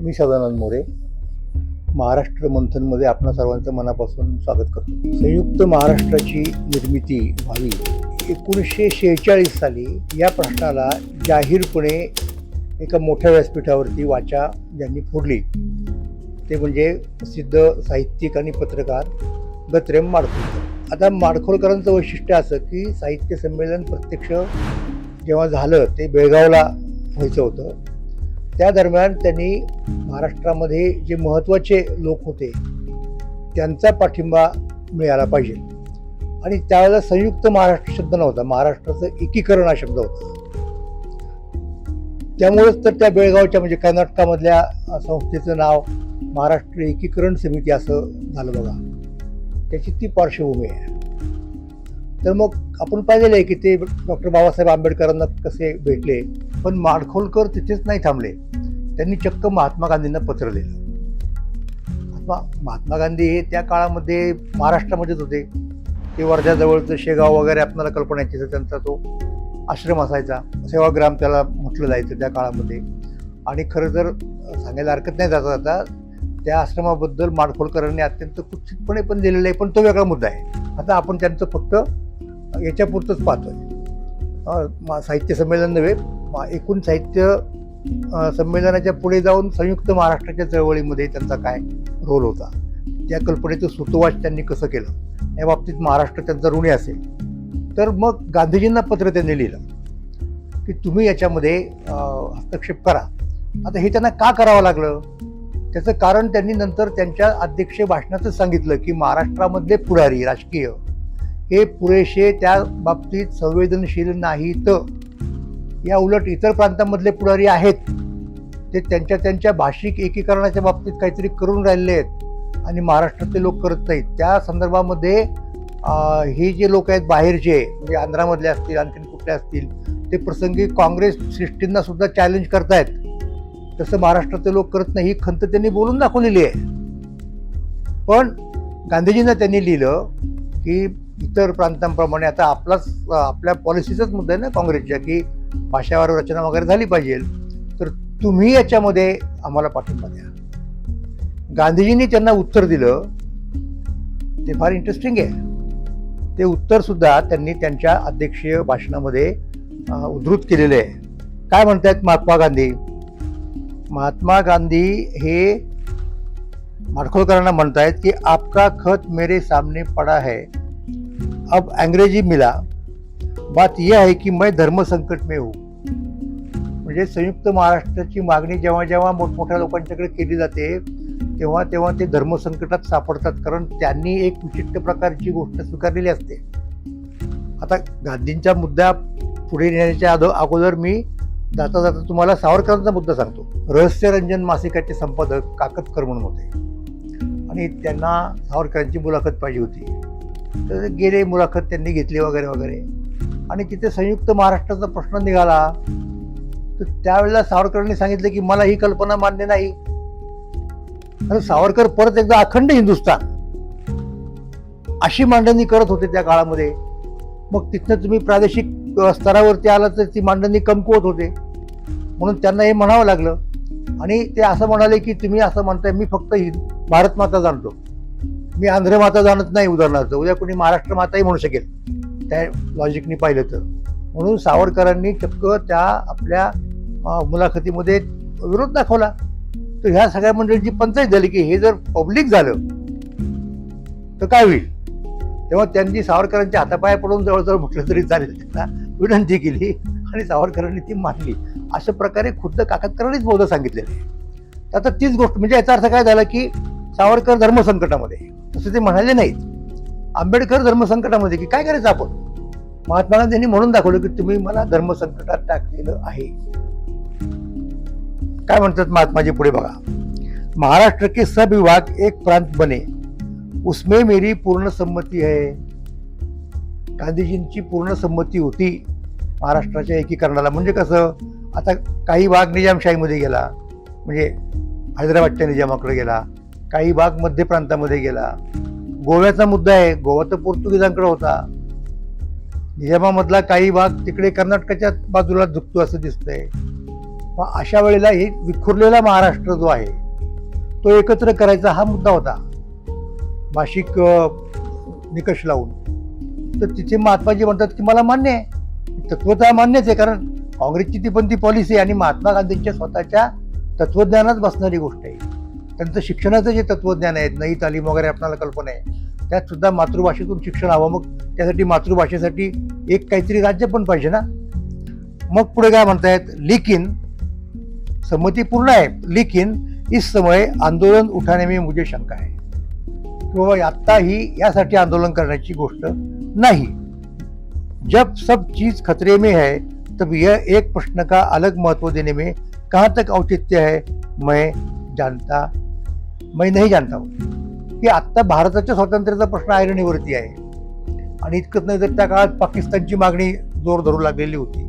मी सदानंद मोरे महाराष्ट्र मंथनमध्ये आपणा सर्वांचं मनापासून स्वागत करतो. संयुक्त महाराष्ट्राची निर्मिती व्हावी एकोणीसशे शेहेचाळीस साली या प्रश्नाला जाहीरपणे एका मोठ्या व्यासपीठावरती वाचा ज्यांनी फोडली. ते म्हणजे प्रसिद्ध साहित्यिक आणि पत्रकार गत्रेम माडखोलकर. आता माडखोलकरांचं वैशिष्ट्य असं की साहित्य संमेलन प्रत्यक्ष जेव्हा झालं ते बेळगावला व्हायचं होतं. त्या दरम्यान त्यांनी महाराष्ट्रामध्ये जे महत्त्वाचे लोक होते त्यांचा पाठिंबा मिळाला पाहिजे. आणि त्यावेळेला संयुक्त महाराष्ट्र शब्द नव्हता महाराष्ट्राचं एकीकरण हा शब्द होता. त्यामुळेच तर त्या बेळगावच्या म्हणजे कर्नाटकामधल्या संस्थेचं नाव महाराष्ट्र एकीकरण समिती असं झालं बघा. त्याची ती पार्श्वभूमी आहे. तर मग आपण पाहिलेलं आहे की ते डॉक्टर बाबासाहेब आंबेडकरांना कसे भेटले पण माडखोलकर तिथेच नाही थांबले. त्यांनी चक्क महात्मा गांधींना पत्र लिहिलं महात्मा महात्मा गांधी हे त्या काळामध्ये महाराष्ट्रामध्येच होते. ते वर्ध्याजवळचं शेगाव वगैरे आपल्याला कल्पना येते त्यांचा तो आश्रम असायचा. सेवाग्राम त्याला म्हटलं जायचं त्या काळामध्ये. आणि खरं तर सांगायला हरकत नाही जाता जाता त्या आश्रमाबद्दल माडखोलकरांनी अत्यंत कुत्सितपणे पण दिलेलं आहे पण तो वेगळा मुद्दा आहे. आता आपण त्यांचं फक्त याच्यापुरतंच पाहतोय. मा- साहित्य संमेलन नव्हे मा- एकूण साहित्य संमेलनाच्या पुढे जाऊन संयुक्त महाराष्ट्राच्या चळवळीमध्ये त्यांचा काय रोल होता? त्या कल्पनेचं सुतोवाच त्यांनी कसं केलं? या बाबतीत महाराष्ट्र त्यांचा ऋणी असेल. तर मग गांधीजींना पत्र त्यांनी लिहिलं की तुम्ही याच्यामध्ये हस्तक्षेप करा. आता हे त्यांना का करावं लागलं? त्याचं कारण त्यांनी नंतर त्यांच्या अध्यक्ष भाषणातच सांगितलं की महाराष्ट्रामधले पुढारी राजकीय हे पुरेसे त्या बाबतीत संवेदनशील नाहीत. या उलट इतर प्रांतामधले पुढारी आहेत. ते त्यांच्या त्यांच्या भाषिक एकीकरणाच्या बाबतीत काहीतरी करून राहिले आहेत आणि महाराष्ट्रातले लोक करत नाहीत. त्या संदर्भामध्ये हे जे लोक आहेत बाहेरचे म्हणजे आंध्रामधले असतील आणखीन कुठले असतील ते प्रसंगी काँग्रेस सृष्टींना सुद्धा चॅलेंज करतायत. तसं महाराष्ट्रातले लोक करत नाही ही खंत त्यांनी बोलून दाखवलेली आहे. पण गांधीजींना त्यांनी लिहिलं की इतर प्रांतांप्रमाणे आता आपलाच आपल्या पॉलिसीचाच मुद्दा आहे ना काँग्रेसच्या की भाषावर रचना वगैरे झाली पाहिजे. तर तुम्ही याच्यामध्ये आम्हाला पाठिंबा द्या. गांधीजींनी त्यांना उत्तर दिलं ते फार इंटरेस्टिंग आहे. ते उत्तर सुद्धा त्यांनी त्यांच्या अध्यक्षीय भाषणामध्ये उद्धृत केलेले आहे. काय म्हणतायत महात्मा गांधी? महात्मा गांधी हे माडखोलकरांना म्हणतायत की आपका खत मेरे सामने पड़ा है. अब अंग्रेजी मिला। बात यह है की मैं धर्म संकट में हूँ। म्हणजे संयुक्त महाराष्ट्राची मागणी जेव्हा जेव्हा मोठमोठ्या लोकांच्याकडे केली जाते तेव्हा तेव्हा ते धर्मसंकटात सापडतात कारण त्यांनी एक विशिष्ट प्रकारची गोष्ट स्वीकारलेली असते. आता गांधींचा मुद्दा पुढे नेण्याच्या अदो अगोदर मी जाता जाता तुम्हाला सावरकरांचा मुद्दा सांगतो. रहस्यरंजन मासिकाचे संपादक काकतकर म्हणून होते. आणि त्यांना सावरकरांची मुलाखत पाहिजे होती. तर गेले मुलाखत त्यांनी घेतली वगैरे वगैरे. आणि तिथे संयुक्त महाराष्ट्राचा प्रश्न निघाला. तर त्यावेळेला सावरकरांनी सांगितलं की मला ही कल्पना मान्य नाही. आणि सावरकर परत एकदा अखंड हिंदुस्थान अशी मांडणी करत होते त्या काळामध्ये. मग तिथनं तुम्ही प्रादेशिक स्तरावरती आला तर ती मांडणी कमकुवत होते. म्हणून त्यांना हे म्हणावं लागलं. आणि ते असं म्हणाले की तुम्ही असं म्हणताय मी फक्त हि- भारत माता जाणतो. मी आंध्र माता जाणत नाही उदाहरणार्थ. उद्या कोणी महाराष्ट्र माताही म्हणू शकेल. त्या लॉजिकनी पाहिलं तर. म्हणून सावरकरांनी चक्क त्या आपल्या मुलाखतीमध्ये विरोध दाखवला. तर ह्या सगळ्या मंडळींची पंचायत झाली की हे जर पब्लिक झालं तर काय होईल? तेव्हा त्यांनी सावरकरांच्या हातापाया पडून जवळजवळ म्हटलं तरी चालेल. त्यांना विनंती केली आणि सावरकरांनी ती मानली. अशा प्रकारे खुद्द काकतकरांनीच बौद्ध सांगितलेली आहे. तर आता तीच गोष्ट म्हणजे याचा अर्थ काय झाला की सावरकर धर्मसंकटामध्ये तसं ते म्हणाले नाहीत. आंबेडकर धर्मसंकटामध्ये की काय करायचं आपण? महात्मा गांधींनी म्हणून दाखवलं की तुम्ही मला धर्मसंकटात टाकलेलं आहे. काय म्हणतात महात्माजी पुढे बघा. महाराष्ट्र के सब विभाग एक प्रांत बने. उसमें मेरी पूर्ण संमती है. गांधीजींची पूर्ण संमती होती महाराष्ट्राच्या एकीकरणाला. म्हणजे कसं? आता काही भाग निजामशाहीमध्ये गेला. म्हणजे हैदराबादच्या निजामाकडे गेला. काही भाग मध्य प्रांतामध्ये गेला. गोव्याचा मुद्दा आहे गोवा तर पोर्तुगीजांकडे होता. निजामामधला काही भाग तिकडे कर्नाटकाच्या बाजूला झुकतो असं दिसतंय. मग अशा वेळेला हे विखुरलेला महाराष्ट्र जो आहे तो एकत्र करायचा हा मुद्दा होता. भाषिक निकष लावून. तर तिथे महात्माजी म्हणतात की मला मान्य आहे. तत्वता मान्यच आहे कारण काँग्रेसची ती पण ती पॉलिसी आहे आणि महात्मा गांधींच्या स्वतःच्या तत्वज्ञानात बसणारी गोष्ट आहे. त्यांचं शिक्षणाचं जे तत्वज्ञान आहे नई तालीम वगैरे आपल्याला कल्पना आहे त्यात सुद्धा मातृभाषेतून शिक्षण हवं. मग त्यासाठी मातृभाषेसाठी एक काहीतरी राज्य पण पाहिजे ना? मग पुढे काय म्हणतायत? लेकिन संमती पूर्ण आहे. लेकिन इस समय आंदोलन उठाने में मुझे शंका आहे. किंवा आत्ता ही यासाठी आंदोलन करण्याची गोष्ट नाही. जब सब चीज खतरे में है तब यह एक प्रश्न का अलग महत्त्व देने में कहाँ तक औचित्य है मैं जानता मैं नहीं जानता की आत्ता भारताच्या स्वातंत्र्याचा प्रश्न ऐरणीवरती आहे. आणि इतकंच नाही तर त्या काळात पाकिस्तानची मागणी जोर धरू लागलेली होती.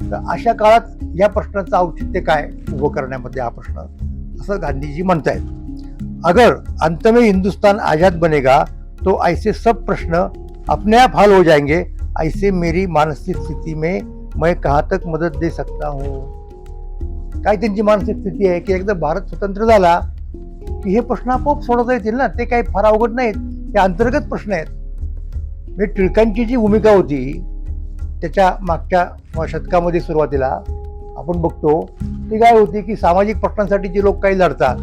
तर अशा काळात या प्रश्नाचं औचित्य काय उभं करण्यामध्ये हा प्रश्न? असं गांधीजी म्हणतायत. अगर अंत में हिंदुस्तान आजाद बनेगा तो ऐसे सब प्रश्न अपने आप हल हो जाएंगे ऐसे मेरी मानसिक स्थिती में मैं कहाँ तक मदत दे सकता हूँ? काय त्यांची मानसिक स्थिती आहे की एकदा भारत स्वतंत्र झाला की हे प्रश्न आपोआप सोडवता येतील ना. ते काही फार अवघड नाहीत. ते अंतर्गत प्रश्न आहेत. म्हणजे टिळकांची जी भूमिका होती त्याच्या मागच्या शतकामध्ये सुरुवातीला आपण बघतो ती काय होती की सामाजिक प्रश्नांसाठी जे लोक काही लढतात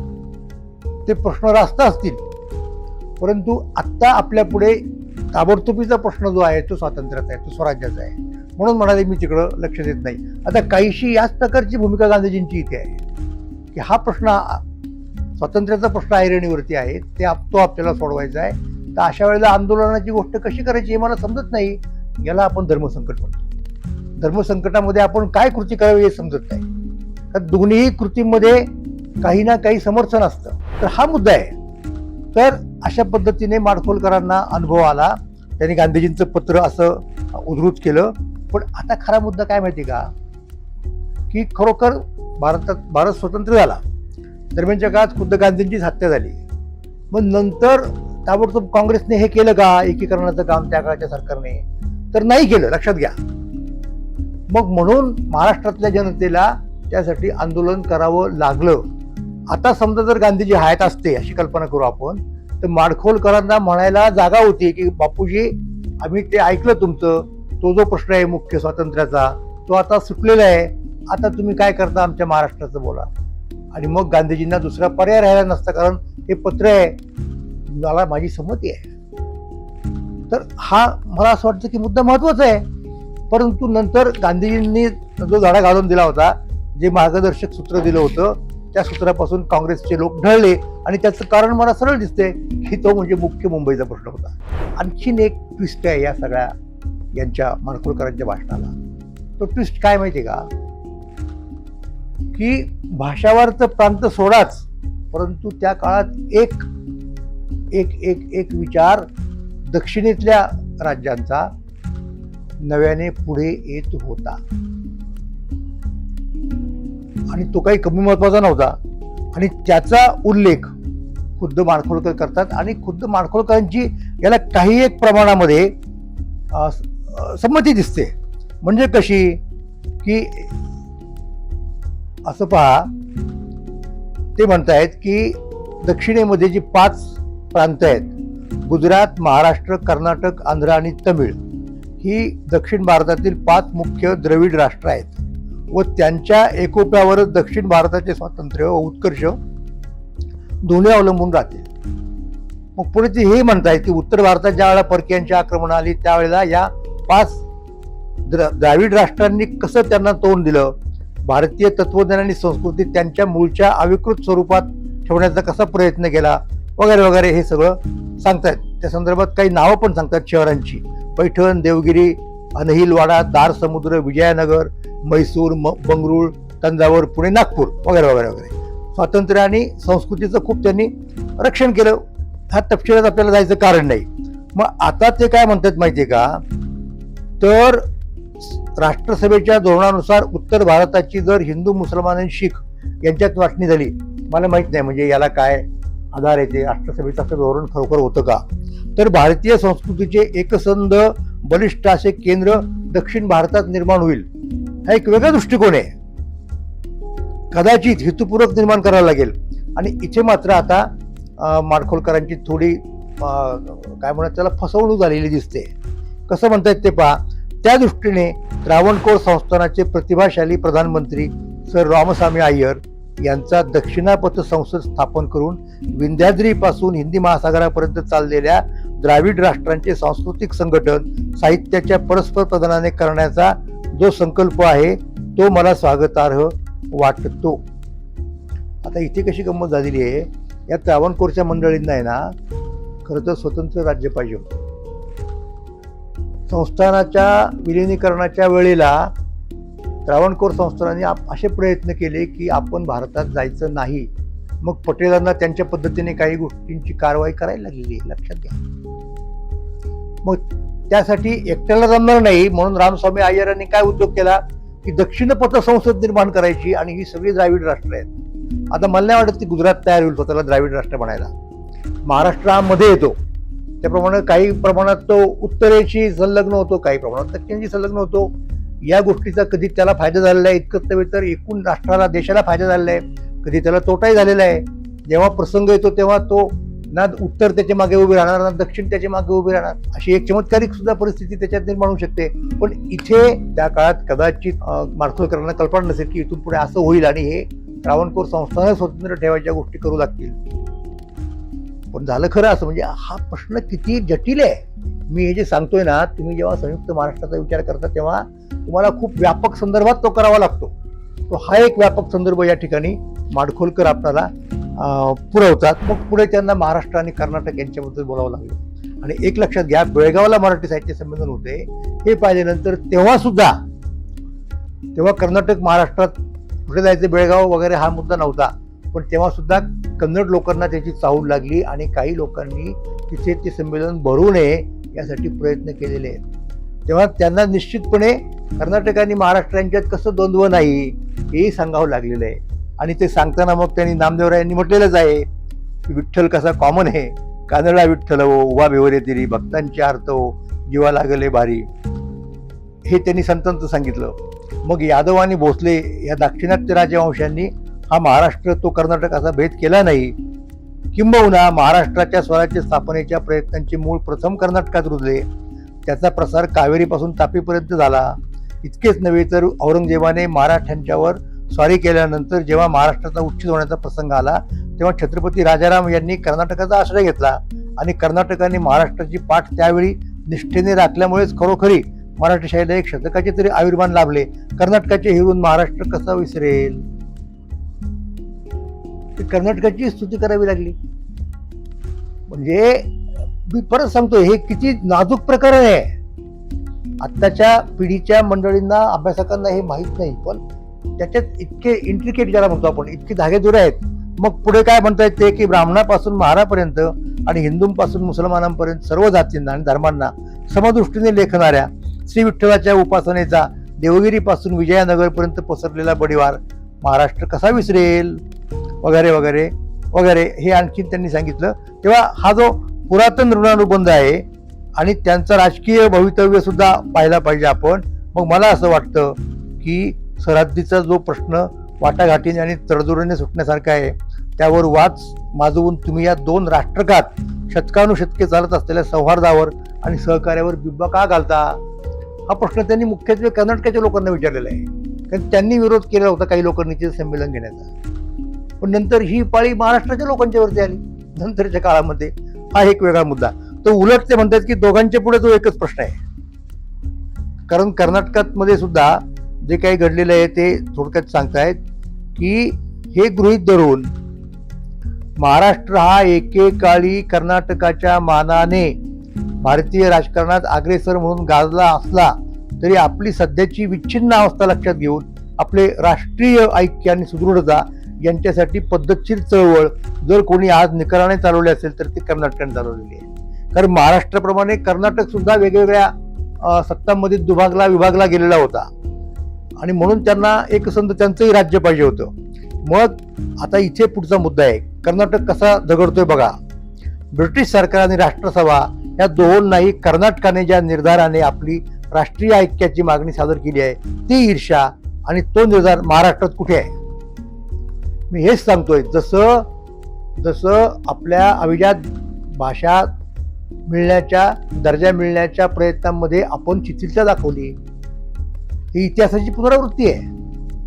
ते प्रश्न रास्त असतील. परंतु आत्ता आपल्यापुढे ताबडतोबीचा प्रश्न जो आहे तो स्वातंत्र्याचा आहे तो स्वराज्याचा आहे. म्हणून म्हणाले मी तिकडं लक्ष देत नाही. आता काहीशी याच प्रकारची भूमिका गांधीजींची इथे आहे. की हा प्रश्न स्वातंत्र्याचा प्रश्न ऐरणीवरती आहे. ते आप- तो आपल्याला सोडवायचा आहे. तर अशा वेळेला आंदोलनाची गोष्ट कशी करायची हे मला समजत नाही. याला आपण धर्मसंकट म्हणतो. धर्मसंकटामध्ये आपण काय कृती करावी हे समजत नाही. कारण दोन्ही कृतीमध्ये काही ना काही समर्थन असतं. तर हा मुद्दा आहे. तर अशा पद्धतीने माडखोलकरांना अनुभव आला. त्यांनी गांधीजींचं पत्र असं उद्धृत केलं. पण आता खरा मुद्दा काय माहिती का? की खरोखर भारतात भारत स्वतंत्र झाला. दरम्यानच्या काळात खुद्द गांधींचीच हत्या झाली. मग नंतर ताबडतोब काँग्रेसने हे केलं का? एकीकरणाचं काम त्या काळाच्या सरकारने? तर नाही केलं लक्षात घ्या. मग म्हणून महाराष्ट्रातल्या जनतेला त्यासाठी आंदोलन करावं लागलं. आता समजा जर गांधीजी हयात असते अशी कल्पना करू आपण तर माडखोलकरांना म्हणायला जागा होती की बापूजी आम्ही ते ऐकलं तुमचं. तो जो प्रश्न आहे मुख्य स्वातंत्र्याचा तो आता सुटलेला आहे. आता तुम्ही काय करता? आमच्या महाराष्ट्राचं बोला. आणि मग गांधीजींना दुसरा पर्याय राहिला नसता कारण हे पत्र आहे. मला माझी संमती आहे. तर हा मला असं वाटतं की मुद्दा महत्त्वाचा आहे. परंतु नंतर गांधीजींनी जो धडा घालून दिला होता जे मार्गदर्शक सूत्र दिलं होतं त्या सूत्रापासून काँग्रेसचे लोक ढळले. आणि त्याचं कारण मला सरळ दिसते की तो म्हणजे मुख्य मुंबईचा प्रश्न होता. आणखीन एक ट्विस्ट आहे या सगळ्या यांच्या माणकुळकरांच्या भाषणाला. तो ट्विस्ट काय माहिती का? की भाषावरचं प्रांत सोडाच परंतु त्या काळात एक एक एक एक विचार दक्षिणेतल्या राज्यांचा नव्याने पुढे येत होता. आणि तो काही कमी महत्त्वाचा नव्हता. आणि त्याचा उल्लेख खुद्द माडखोलकर करतात. आणि खुद्द माडखोलकरांची याला काही एक प्रमाणामध्ये संमती दिसते. म्हणजे कशी? की असं पहा. ते म्हणतायत की दक्षिणेमध्ये जी पाच प्रांत आहेत गुजरात महाराष्ट्र कर्नाटक आंध्र आणि तमिळ ही दक्षिण भारतातील पाच मुख्य द्रविड राष्ट्र आहेत व त्यांच्या एकोप्यावरच दक्षिण भारताचे स्वातंत्र्य व उत्कर्ष दोन्ही अवलंबून राहतील मग पुढे ते हे म्हणतायत की उत्तर भारतात ज्या वेळेला परकीयांची आक्रमण आली त्यावेळेला या पाच द्र द्राविड राष्ट्रांनी कसं त्यांना तोंड दिलं? भारतीय तत्वज्ञान आणि संस्कृती त्यांच्या मूळच्या अविकृत स्वरूपात ठेवण्याचा कसा प्रयत्न केला? वगैरे वगैरे हे सगळं सांगतायत. त्या संदर्भात काही नावं पण सांगतात शहरांची. पैठण देवगिरी अनहिलवाडा दार समुद्र विजयनगर म्हैसूर म बंगळूर तंजावर पुणे नागपूर वगैरे वगैरे वगैरे. स्वातंत्र्य आणि संस्कृतीचं खूप त्यांनी रक्षण केलं. हा तपशिलात आपल्याला जायचं कारण नाही. मग आता ते काय म्हणतात आहे का? तर राष्ट्रसभेच्या धोरणानुसार उत्तर भारताची जर हिंदू मुसलमान आणि शीख यांच्यात वाटणी झाली मला माहीत नाही म्हणजे याला काय आधार येते राष्ट्रसभेचं असं धोरण खरोखर होतं का? तर भारतीय संस्कृतीचे एकसंध बलिष्ठ असे केंद्र दक्षिण भारतात निर्माण होईल हा एक वेगळा दृष्टिकोन आहे. कदाचित हेतुपूर्वक निर्माण करावा लागेल. आणि इथे मात्र आता माडखोलकरांची थोडी काय म्हणत त्याला फसवणूक झालेली दिसते. कसं म्हणतायत ते पहा. त्या दृष्टीने त्रावणकोर संस्थानाचे प्रतिभाशाली प्रधानमंत्री सर रामस्वामी अय्यर यांचा दक्षिणापथ संसद स्थापन करून विंध्याद्रीपासून हिंदी महासागरापर्यंत चाललेल्या द्राविड राष्ट्रांचे सांस्कृतिक संघटन साहित्याच्या परस्पर प्रदानाने करण्याचा जो संकल्प आहे तो मला स्वागतार्ह वाटतो. आता इथे कशी गंमत झालेली आहे? या त्रावणकोरच्या मंडळींना आहे ना खरं तर स्वतंत्र राज्य पाहिजे होतं. संस्थानाच्या विलिनीकरणाच्या वेळेला त्रावणकोर संस्थानाने आप- असे प्रयत्न केले की आपण भारतात जायचं नाही. मग पटेलांना त्यांच्या पद्धतीने काही गोष्टींची कारवाई करायला लागलेली लक्षात घ्या. मग त्यासाठी एकट्याला जमणार नाही. म्हणून रामस्वामी अय्यरांनी काय उद्योग केला? की दक्षिण पथ संसद निर्माण करायची आणि ही सगळी द्राविड राष्ट्र आहेत. आता मला नाही वाटत की गुजरात तयार होईल स्वतःला द्राविड राष्ट्र बनायला. महाराष्ट्रामध्ये येतो. त्याप्रमाणे काही प्रमाणात तो उत्तरेशी संलग्न होतो काही प्रमाणात दक्षिणशी संलग्न होतो. या गोष्टीचा कधी त्याला फायदा झालेला आहे इतकंच नव्हे तर एकूण राष्ट्राला देशाला फायदा झालेला आहे. कधी त्याला तोटाही झालेला आहे. जेव्हा प्रसंग येतो तेव्हा तो ना उत्तर त्याच्यामागे उभी राहणार ना दक्षिण त्याच्यामागे उभी राहणार. अशी एक चमत्कारिक सुद्धा परिस्थिती त्याच्यात निर्माण होऊ शकते. पण इथे त्या काळात कदाचित मार्थोळकरांना कल्पना नसेल की इथून पुढे असं होईल आणि हे रावणकोर संस्थानं स्वतंत्र ठेवायच्या गोष्टी करू लागतील. पण झालं खरं असं. म्हणजे हा प्रश्न किती जटिल आहे. मी हे जे सांगतोय ना तुम्ही जेव्हा संयुक्त महाराष्ट्राचा विचार करता तेव्हा तुम्हाला खूप व्यापक संदर्भात तो करावा लागतो. तो हा एक व्यापक संदर्भ या ठिकाणी माडखोलकर आपल्याला पुरवतात. मग पुढे त्यांना महाराष्ट्र आणि कर्नाटक यांच्याबद्दल बोलावं लागलं. आणि एक लक्षात घ्या बेळगावला मराठी साहित्य संमेलन होते. हे पाहिल्यानंतर तेव्हा सुद्धा तेव्हा कर्नाटक महाराष्ट्रात कुठे जायचं बेळगाव वगैरे हा मुद्दा नव्हता. पण तेव्हासुद्धा कन्नड लोकांना त्याची चाहूल लागली आणि काही लोकांनी तिथे ते संमेलन भरू नये यासाठी प्रयत्न केलेले आहेत. तेव्हा त्यांना निश्चितपणे कर्नाटक आणि महाराष्ट्र यांच्यात कसं द्वंद्व नाही हेही सांगावं लागलेलं आहे. आणि ते सांगताना मग त्यांनी नामदेवरायांनी म्हटलेलंच आहे की विठ्ठल कसा कॉमन आहे. कानडा विठ्ठल हो उभा भिवरे तिरी भक्तांचे अर्थ हो जीवा लागले भारी. हे त्यांनी संतांचं सांगितलं. मग यादव आणि भोसले या दाक्षिणात्य राजवंशांनी हा महाराष्ट्र तो कर्नाटक असा भेद केला नाही. किंबहुना महाराष्ट्राच्या स्वराज्य स्थापनेच्या प्रयत्नांचे मूळ प्रथम कर्नाटकात रुजले. त्याचा प्रसार कावेरीपासून तापीपर्यंत झाला. इतकेच नव्हे तर औरंगजेबाने मराठ्यांच्यावर स्वारी केल्यानंतर जेव्हा महाराष्ट्राचा उच्छेद होण्याचा प्रसंग आला तेव्हा छत्रपती राजाराम यांनी कर्नाटकाचा आश्रय घेतला आणि कर्नाटकाने महाराष्ट्राची पाठ त्यावेळी निष्ठेने राखल्यामुळेच खरोखरी मराठी शाहीला एक शतकाचे तरी आयुर्मान लाभले. कर्नाटकाचे हिरून महाराष्ट्र कसा विसरेल? ते कर्नाटकाची स्तुती करावी लागली. म्हणजे मी परत सांगतो हे किती नाजूक प्रकरण आहे. आत्ताच्या पिढीच्या मंडळींना अभ्यासकांना हे माहीत नाही पण त्याच्यात इतके इंट्रिकेट ज्याला म्हणतो आपण इतके धागेदोरे आहेत. मग पुढे काय म्हणता येते की ब्राह्मणापासून महारापर्यंत आणि हिंदूंपासून मुसलमानांपर्यंत सर्व जातींना आणि धर्मांना समदृष्टीने लेखणाऱ्या श्री विठ्ठलाच्या उपासनेचा देवगिरीपासून विजयानगरपर्यंत पसरलेला बडीवार महाराष्ट्र कसा विसरेल? वगैरे वगैरे वगैरे हे आणखी त्यांनी सांगितलं. तेव्हा हा जो पुरातन ऋणानुबंध आहे आणि त्यांचं राजकीय भवितव्य सुद्धा पाहिजे आपण मग मला असं वाटतं की सरहद्दीचा जो प्रश्न वाटाघाटीने आणि तडजोडीने सुटण्यासारखा आहे त्यावर वाच माजवून तुम्ही या दोन राष्ट्रकात शतकानुशतके चालत असलेल्या सौहार्दावर आणि सहकार्यावर बिब्बा का घालता? हा प्रश्न त्यांनी मुख्यत्वे कर्नाटकाच्या लोकांना विचारलेला आहे. कारण त्यांनी विरोध केला होता काही लोकांनी ते संमेलन घेण्याचा. पण नंतर ही पाळी महाराष्ट्राच्या लोकांच्यावरती आली. नंतरच्या काळामध्ये हा एक वेगळा मुद्दा. तो उलट ते म्हणतात की दोघांच्या पुढे तो एकच प्रश्न आहे. कारण कर्नाटकात मध्ये सुद्धा जे काही घडलेलं आहे ते थोडक्यात सांगतायत की हे गृहीत धरून महाराष्ट्र हा एकेकाळी कर्नाटकाच्या मानाने भारतीय राजकारणात अग्रेसर म्हणून गाजला असला तरी आपली सध्याची विच्छिन्न अवस्था लक्षात घेऊन आपले राष्ट्रीय ऐक्य आणि सुदृढता यांच्यासाठी पद्धतशीर चळवळ जर कोणी आज निकराने चालवली असेल तर ती कर्नाटकाने चालवलेली आहे. कारण महाराष्ट्राप्रमाणे कर्नाटक सुद्धा वेगवेगळ्या सत्तांमध्ये दुभागला विभागला गेलेला होता. आणि म्हणून त्यांना एकसंध त्यांचंही राज्य पाहिजे होतं. मग आता इथे पुढचा मुद्दा आहे. कर्नाटक कसा झगडतोय बघा. ब्रिटिश सरकार आणि राष्ट्रसभा या दोहोंनाही कर्नाटकाने ज्या निर्धाराने आपली राष्ट्रीय ऐक्याची मागणी सादर केली आहे. ती ईर्षा आणि तो निर्धार महाराष्ट्रात कुठे आहे? मी हेच सांगतोय जसं जसं आपल्या अभिजात भाषा मिळण्याच्या दर्जा मिळण्याच्या प्रयत्नांमध्ये आपण चिथिलता दाखवली ही इतिहासाची पुनरावृत्ती आहे.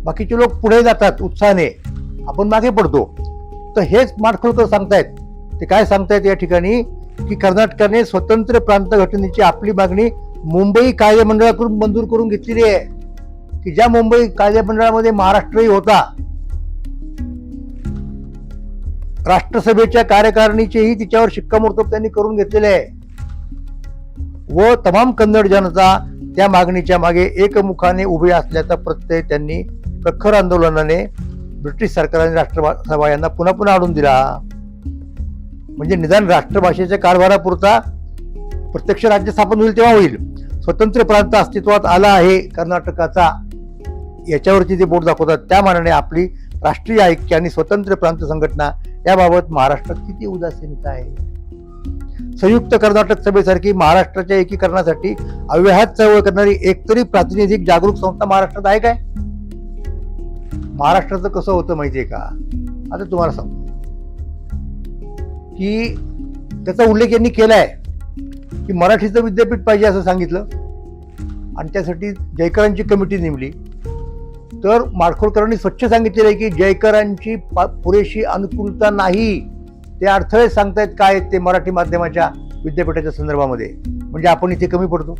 बाकीचे लोक पुढे जातात उत्साहाने. आपण मागे पडतो. तर हेच माडखोळकर सांगतायत. ते काय सांगतायत या ठिकाणी? की कर्नाटकाने स्वतंत्र प्रांत घटनेची आपली मागणी मुंबई कायदेमंडळाकडून मंजूर करून घेतलेली आहे की ज्या मुंबई कायदेमंडळामध्ये महाराष्ट्रही होता राष्ट्रसभेच्या कार्यकारिणीचेही तिच्यावर शिक्कामोर्तब त्यांनी करून घेतलेले आहे. व तमाम कन्नड जनता त्या मागणीच्या मागे एकमुखाने उभे असल्याचा प्रत्यय त्यांनी प्रखर आंदोलनाने ब्रिटिश सरकारने राष्ट्रसभा यांना पुन्हा पुन्हा आणून दिला. म्हणजे निदान राष्ट्रभाषेच्या कारभारापुरता प्रत्यक्ष राज्य स्थापन होईल तेव्हा होईल. स्वतंत्र प्रांत अस्तित्वात आला आहे कर्नाटकाचा. याच्यावरती जे बोट दाखवतात. त्या मानाने आपली राष्ट्रीय ऐक्य आणि स्वतंत्र प्रांत संघटना याबाबत महाराष्ट्रात किती उदासीनता आहे. संयुक्त कर्नाटक सभेसारखी महाराष्ट्राच्या एकीकरणासाठी अव्याहत चळवळ करणारी एकतरी प्रातिनिधिक जागरूक संस्था महाराष्ट्रात आहे काय? महाराष्ट्राचं कसं होतं माहितीये का? आता तुम्हाला सांगतो. की त्याचा उल्लेख यांनी केलाय. की मराठीचं विद्यापीठ पाहिजे असं सांगितलं. आणि त्यासाठी जयकरांची कमिटी नेमली. तर माडखोलकरांनी स्वच्छ सांगितलेलं आहे की जयकरांची पा- पुरेशी अनुकूलता नाही. ते अडथळे सांगतायत काय आहेत ते मराठी माध्यमाच्या विद्यापीठाच्या संदर्भामध्ये. म्हणजे आपण इथे कमी पडतो.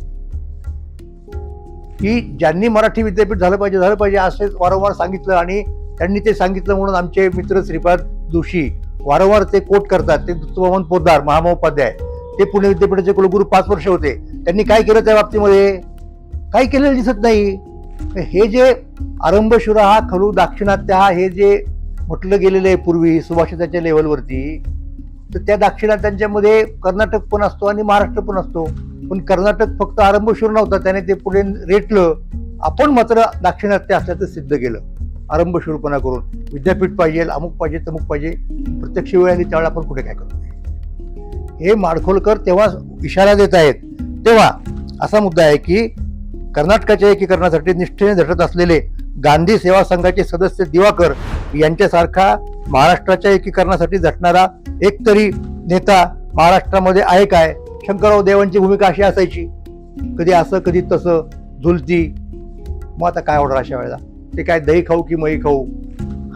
की ज्यांनी मराठी विद्यापीठ झालं पाहिजे झालं पाहिजे असे वारंवार सांगितलं आणि त्यांनी ते सांगितलं म्हणून आमचे मित्र श्रीपाद जोशी वारंवार ते कोट करतात. ते दत्तभवन पोद्दार महामहोपाध्याय. ते पुणे विद्यापीठाचे कुलगुरू पाच वर्ष होते. त्यांनी काय केलं त्या बाबतीमध्ये? काही केलेलं दिसत नाही. हे जे आरंभशुरा हा खलू दाक्षिणात्य हा हे जे म्हटलं गेलेलं आहे पूर्वी सुभाषिताच्या लेवलवरती तर त्या दाक्षिणात्यांच्यामध्ये कर्नाटक पण असतो आणि महाराष्ट्र पण असतो. पण कर्नाटक फक्त आरंभशूर नव्हता. त्याने ते पुढे रेटलं. आपण मात्र दाक्षिणात्य असल्याचं सिद्ध केलं. आरंभशूरपणा करून विद्यापीठ पाहिजे अमुक पाहिजे तमुक पाहिजे. प्रत्यक्ष वेळ आली त्यावेळेला आपण कुठे काय करतो हे माडखोलकर तेव्हा इशारा देत आहेत. तेव्हा असा मुद्दा आहे की कर्नाटकाच्या एकीकरणासाठी निष्ठेने झटत असलेले गांधी सेवा संघाचे सदस्य दिवाकर यांच्यासारखा महाराष्ट्राच्या एकीकरणासाठी झटणारा एक तरी नेता महाराष्ट्रामध्ये आहे काय? शंकरराव देवांची भूमिका अशी असायची. कधी असं कधी तसं झुलती. मग आता काय ऑर्डर अशा वेळेला? ते काय दही खाऊ की मही खाऊ?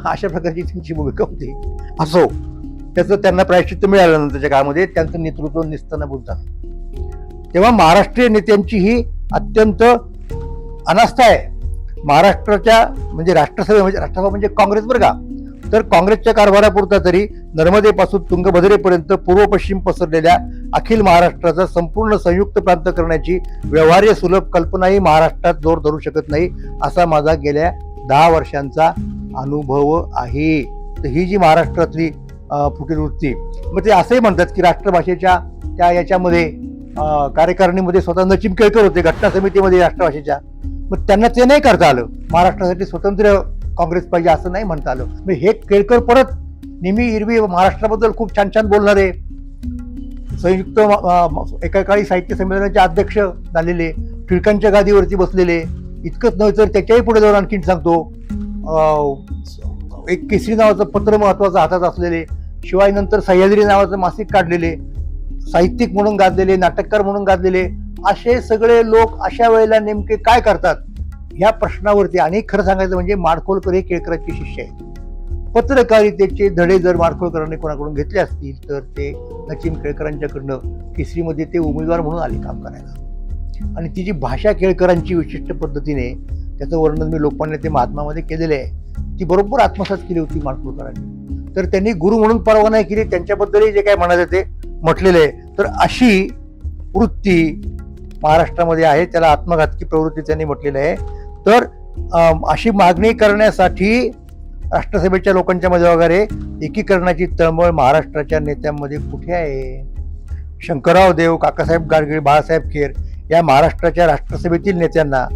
अशा प्रकारची त्यांची भूमिका होती. असो. त्याचं त्यांना प्रायश्चित्त मिळालं नंतरच्या काळामध्ये त्यांचं नेतृत्व निस्तानाभूत झालं. तेव्हा महाराष्ट्रीय नेत्यांची ही अत्यंत अनास्था आहे. महाराष्ट्राच्या म्हणजे राष्ट्रसभे म्हणजे राष्ट्रसभा म्हणजे काँग्रेस बरं का? तर काँग्रेसच्या कारभारापुरता तरी नर्मदेपासून तुंगभद्रेपर्यंत पूर्व पश्चिम पसरलेल्या अखिल महाराष्ट्राचा संपूर्ण संयुक्त प्रांत करण्याची व्यवहार्य सुलभ कल्पनाही महाराष्ट्रात जोर धरू शकत नाही असा माझा गेल्या दहा वर्षांचा अनुभव आहे. तर ही जी महाराष्ट्रातली फुटीर वृत्ती मग ते असंही म्हणतात की राष्ट्रभाषेच्या त्या याच्यामध्ये कार्यकारिणीमध्ये स्वतः नचिम केळकर होते घटना समितीमध्ये राष्ट्रभाषेच्या. मग त्यांना ते नाही करता आलं. महाराष्ट्रासाठी स्वतंत्र काँग्रेस पाहिजे असं नाही म्हणता आलं. मग हे केळकर परत नेहमी हिरवी महाराष्ट्राबद्दल खूप छान छान बोलणारे संयुक्त एका काळी साहित्य संमेलनाचे अध्यक्ष झालेले टिळकांच्या गादीवरती बसलेले इतकंच नव्हे तर त्याच्याही पुढे जाऊन आणखीन सांगतो एक केसरी नावाचं पत्र महत्वाचं हातात असलेले शिवाय नंतर सह्याद्री नावाचं मासिक काढलेले साहित्यिक म्हणून गाजलेले नाटककार म्हणून गाजलेले असे सगळे लोक अशा वेळेला नेमके काय करतात? ह्या प्रश्नावरती आणि खरं सांगायचं म्हणजे माडखोलकर हे केळकरांचे शिष्य आहेत. पत्रकारितेचे धडे जर माडखोलकरांनी कोणाकडून घेतले असतील तर ते नचिम केळकरांच्याकडनं केसरीमध्ये ते उमेदवार म्हणून आले काम करायला. आणि तिची भाषा केळकरांची विशिष्ट पद्धतीने त्याचं वर्णन मी लोकमान्य ते महात्मामध्ये केलेलं आहे. ती बरोबर आत्मसात केली होती माणकुळकरांनी तर त्यांनी गुरु म्हणून परवा नाही केली त्यांच्याबद्दलही जे काय म्हणायचं ते म्हटलेलं आहे. तर अशी वृत्ती महाराष्ट्रामध्ये आहे त्याला आत्मघातकी प्रवृत्ती त्यांनी म्हटलेलं आहे. तर अशी मागणी करण्यासाठी राष्ट्रसभेच्या लोकांच्या मध्ये वगैरे एकीकरणाची तळमळ महाराष्ट्राच्या नेत्यांमध्ये कुठे आहे? शंकरराव देव काकासाहेब गाडगीळ बाळासाहेब खेर या महाराष्ट्राच्या राष्ट्रसभेतील नेत्यांना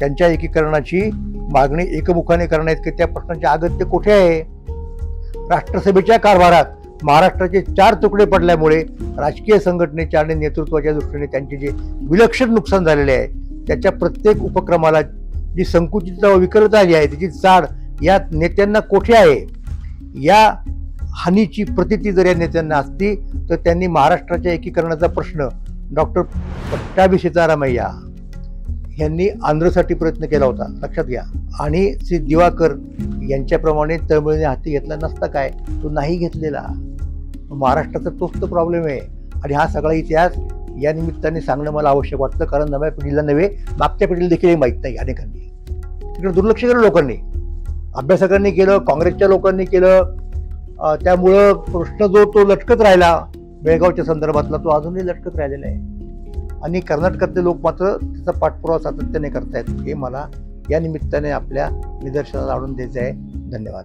त्यांच्या एकीकरणाची मागणी एकमुखाने करण्यात की त्या प्रश्नाचे अगत्य कुठे आहे? राष्ट्रसभेच्या कारभारात महाराष्ट्राचे चार तुकडे पडल्यामुळे राजकीय संघटनेच्या आणि नेतृत्वाच्या दृष्टीने त्यांचे जे विलक्षण नुकसान झालेले आहे त्याच्या प्रत्येक उपक्रमाला जी संकुचितता व विकलता आली आहे त्याची चाड या नेत्यांना कोठे आहे? या हानीची प्रतिती जर या नेत्यांना असती तर त्यांनी महाराष्ट्राच्या एकीकरणाचा प्रश्न डॉक्टर पट्टाभी सीतारामय्या यांनी आंध्रसाठी प्रयत्न केला होता. लक्षात घ्या. आणि श्री दिवाकर यांच्याप्रमाणे तळमळीने हाती घेतला नसता काय? तो नाही घेतलेला. महाराष्ट्राचा तोच तो प्रॉब्लेम आहे. आणि हा सगळा इतिहास या निमित्ताने सांगणं मला आवश्यक वाटतं. कारण नव्या पिढीला नव्हे मागच्या पिढीला देखील हे माहीत नाही अनेकांनी. तिकडे दुर्लक्ष केलं लोकांनी. अभ्यासकांनी केलं काँग्रेसच्या लोकांनी केलं. त्यामुळं प्रश्न जो तो लटकत राहिला बेळगावच्या संदर्भातला तो अजूनही लटकत राहिलेला आहे. आणि कर्नाटकातले लोक मात्र त्याचा पाठपुरावा सातत्याने करतायत हे मला या निमित्ताने आपल्या निदर्शनाला आणून द्यायचं आहे. धन्यवाद.